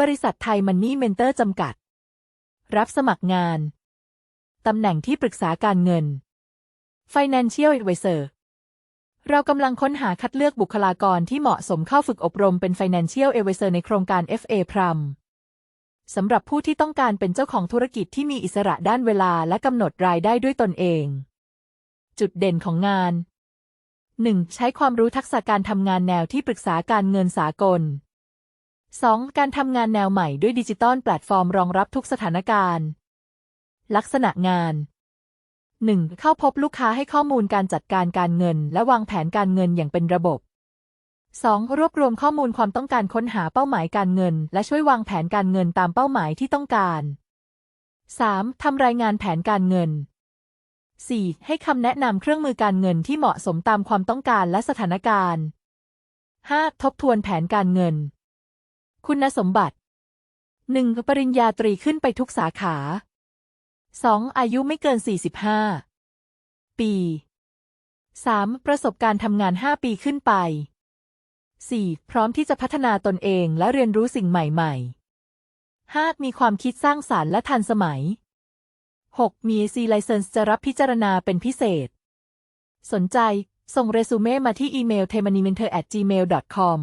บริษัทไทยมันนี่เมนเตอร์จำกัด รับสมัครงาน ตำแหน่งที่ปรึกษาการเงิน Financial Advisor เรากำลังค้นหาคัดเลือกบุคลากรที่เหมาะสมเข้าฝึกอบรมเป็น Financial Advisor ในโครงการ FA Prum สำหรับผู้ที่ต้องการเป็นเจ้าของธุรกิจที่มีอิสระด้านเวลาและกำหนดรายได้ด้วยตนเอง จุดเด่นของงาน 1. ใช้ความรู้ทักษะการทำงานแนวที่ปรึกษาการเงินสากล 2. การทำงานแนวใหม่ด้วยดิจิตอลแพลตฟอร์มรองรับทุกสถานการณ์ ลักษณะงาน 1. เข้าพบลูกค้าให้ข้อมูลการจัดการการเงิน และวางแผนการเงินอย่างเป็นระบบ 2. รวบรวมข้อมูลความต้องการค้นหาเป้าหมายการเงิน และช่วยวางแผนการเงินตามเป้าหมายที่ต้องการ 3. ทำรายงานแผนการเงิน 4. ให้คำแนะนำเครื่องมือการเงินที่เหมาะสมตามความต้องการและสถานการณ์ 5. ทบทวนแผนการเงิน คุณสมบัติ 1. ปริญญาตรีขึ้นไปทุกสาขา 2. อายุไม่เกิน 45 ปี 3. ประสบการณ์ทำงาน 5 ปีขึ้นไป 4. พร้อมที่จะพัฒนาตนเองและเรียนรู้สิ่งใหม่ๆ 5. มีความคิดสร้างสารรค์และทันสมัย 6. มี AC License จะรับพิจารณาเป็นพิเศษ สนใจ ส่งเรซูเม่มาที่อีเมล t e m a n i m e n t e r gmail com